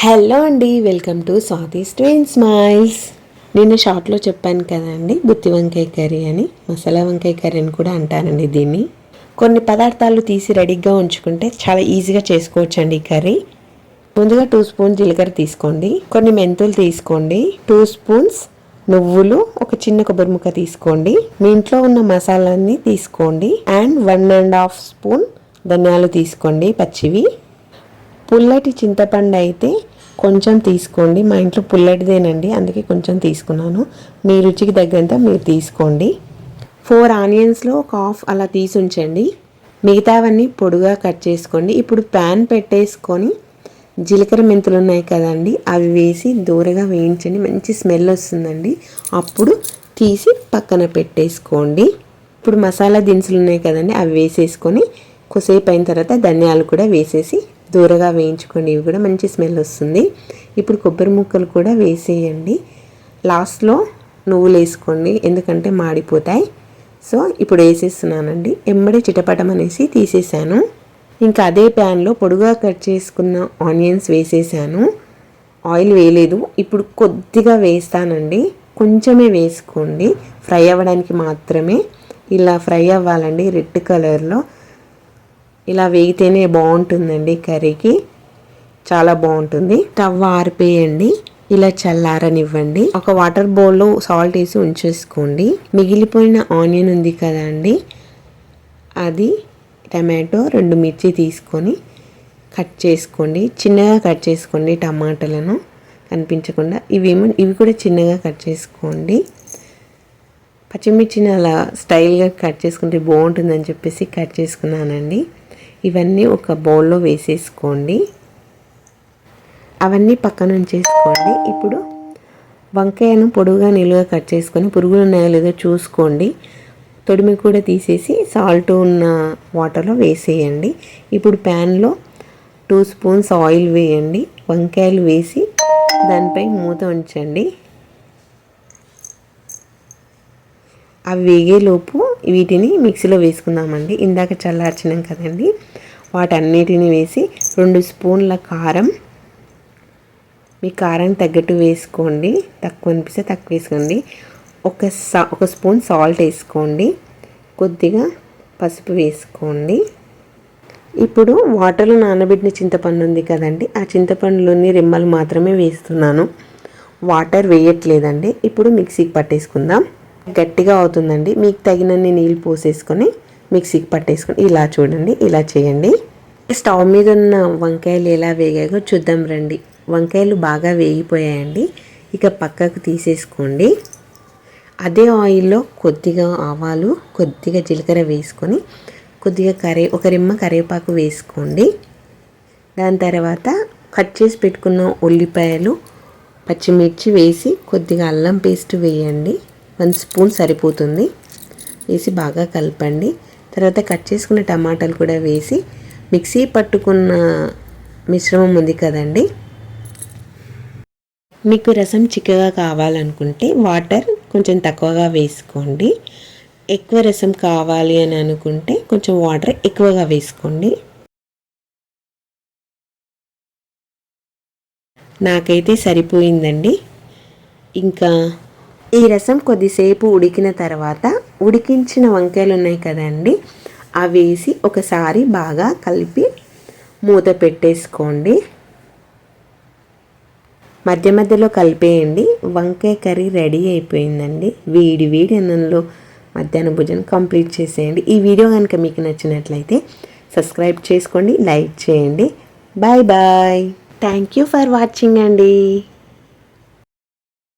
Hello అండి welcome to Swathi twin smiles. నిన్న షార్ట్లో చెప్పాను కదండి బుత్తి వంకాయ కర్రీ అని మసాలా వంకాయ కర్రీ అని కూడా అంటారండి దీన్ని. కొన్ని పదార్థాలు తీసి రెడీగా ఉంచుకుంటే చాలా ఈజీగా చేసుకోవచ్చండి ఈ కర్రీ. ముందుగా టూ స్పూన్ జీలకర్ర తీసుకోండి కొన్ని మెంతులు తీసుకోండి టూ స్పూన్స్ నువ్వులు ఒక చిన్న కొబ్బరి ముక్క తీసుకోండి మీ ఇంట్లో ఉన్న మసాలాన్ని తీసుకోండి and one and half spoon ధనియాలు తీసుకోండి పచ్చివి. పుల్లటి చింతపండు అయితే కొంచెం తీసుకోండి. మా ఇంట్లో పుల్లటిదేనండి. అందుకే కొంచెం తీసుకున్నాను. మీ రుచికి తగ్గంత మీరు తీసుకోండి. ఫోర్ ఆనియన్స్లో ఒక హాఫ్ అలా తీసి ఉంచండి మిగతావన్నీ పొడుగా కట్ చేసుకోండి. ఇప్పుడు ప్యాన్ పెట్టేసుకొని జీలకర్ర మెంతులు ఉన్నాయి కదండి అవి వేసి దూరగా వేయించండి. మంచి స్మెల్ వస్తుందండి. అప్పుడు తీసి పక్కన పెట్టేసుకోండి. ఇప్పుడు మసాలా దినుసులు ఉన్నాయి కదండి అవి వేసేసుకొని కొసేపు అయిన తర్వాత ధనియాలు కూడా వేసేసి దూరగా వేయించుకోండి ఇవి కూడా మంచి స్మెల్ వస్తుంది. ఇప్పుడు కొబ్బరి ముక్కలు కూడా వేసేయండి. లాస్ట్లో నువ్వులు వేసుకోండి ఎందుకంటే మాడిపోతాయి. సో ఇప్పుడు వేసేస్తున్నానండి. ఎంబడి చిటపటం అనేసి తీసేసాను ఇంకా అదే ప్యాన్లో పొడుగా కట్ చేసుకున్న ఆనియన్స్ వేసేసాను ఆయిల్ వేయలేదు. ఇప్పుడు కొద్దిగా వేస్తానండి. కొంచెమే వేసుకోండి. ఫ్రై అవ్వడానికి మాత్రమే. ఇలా ఫ్రై అవ్వాలండి రెడ్ కలర్లో. ఇలా వేగితేనే బాగుంటుందండి కర్రీకి. చాలా బాగుంటుంది. స్టవ్ ఆరిపోయండి. ఇలా చల్లారనివ్వండి. ఒక వాటర్ బౌల్లో సాల్ట్ వేసి ఉంచేసుకోండి. మిగిలిపోయిన ఆనియన్ ఉంది కదండి. అది టమాటో రెండు మిర్చి తీసుకొని కట్ చేసుకోండి. చిన్నగా కట్ చేసుకోండి టమాటాలను. కనిపించకుండా ఇవేమో ఇవి కూడా చిన్నగా కట్ చేసుకోండి. పచ్చిమిర్చిని అలా స్టైల్గా కట్ చేసుకుంటే బాగుంటుందని చెప్పేసి కట్ చేసుకున్నానండి. ఇవన్నీ ఒక బౌల్లో వేసేసుకోండి. అవన్నీ పక్కన ఉంచేసుకోండి. ఇప్పుడు వంకాయను పొడుగుగా నిలువుగా కట్ చేసుకొని పురుగులు ఉన్నాయో లేదో చూసుకోండి. తొడిమి కూడా తీసేసి సాల్ట్ ఉన్న వాటర్లో వేసేయండి. ఇప్పుడు ప్యాన్లో టూ స్పూన్స్ ఆయిల్ వేయండి. వంకాయలు వేసి దానిపై మూత ఉంచండి. అవి వేగేలోపు వీటిని మిక్సీలో వేసుకుందామండి. ఇందాక చల్లార్చినాం కదండి. వాటన్నిటిని వేసి రెండు స్పూన్ల కారం. మీ కారం తగ్గట్టు వేసుకోండి. తక్కువ అనిపిస్తే తక్కువ వేసుకోండి. ఒక సా ఒక స్పూన్ సాల్ట్ వేసుకోండి. కొద్దిగా పసుపు వేసుకోండి. ఇప్పుడు వాటర్లో నానబెట్టిన చింతపండు ఉంది కదండి. ఆ చింతపండులోని రెమ్మలు మాత్రమే వేస్తున్నాను. వాటర్ వేయట్లేదండి. ఇప్పుడు మిక్సీకి పట్టేసుకుందాం. గట్టిగా అవుతుందండి. మీకు తగినన్ని నీళ్ళు పోసేసుకొని మిక్సీకి పట్టేసుకొని ఇలా చూడండి ఇలా చేయండి. స్టవ్ మీద ఉన్న వంకాయలు ఎలా వేగాయో చూద్దాం రండి. వంకాయలు బాగా వేగిపోయాయండి. ఇక పక్కకు తీసేసుకోండి. అదే ఆయిల్లో కొద్దిగా ఆవాలు కొద్దిగా జీలకర్ర వేసుకొని కొద్దిగా కరే ఒక రిమ్మ కరివేపాకు వేసుకోండి. దాని తర్వాత కట్ చేసి పెట్టుకున్న ఉల్లిపాయలు పచ్చిమిర్చి వేసి కొద్దిగా అల్లం పేస్ట్ వేయండి. వన్ స్పూన్ సరిపోతుంది. వేసి బాగా కలపండి. తర్వాత కట్ చేసుకున్న టమాటాలు కూడా వేసి మిక్సీ పట్టుకున్న మిశ్రమం ఉంది కదండి. మీకు రసం చిక్కగా కావాలనుకుంటే వాటర్ కొంచెం తక్కువగా వేసుకోండి. ఎక్కువ రసం కావాలి అని అనుకుంటే కొంచెం వాటర్ ఎక్కువగా వేసుకోండి. నాకైతే సరిపోయిందండి. ఇంకా ఈ రసం కొద్దిసేపు ఉడికిన తర్వాత ఉడికించిన వంకాయలు ఉన్నాయి కదండి అవి వేసి ఒకసారి బాగా కలిపి మూత పెట్టేసుకోండి. మధ్య మధ్యలో కలిపేయండి. వంకాయ కర్రీ రెడీ అయిపోయిందండి. వేడి వేడి అన్నంలో మధ్యాహ్న భోజనం కంప్లీట్ చేసేయండి. ఈ వీడియో కనుక మీకు నచ్చినట్లయితే సబ్స్క్రైబ్ చేసుకోండి లైక్ చేయండి. Bye bye. Thank you for watching అండి.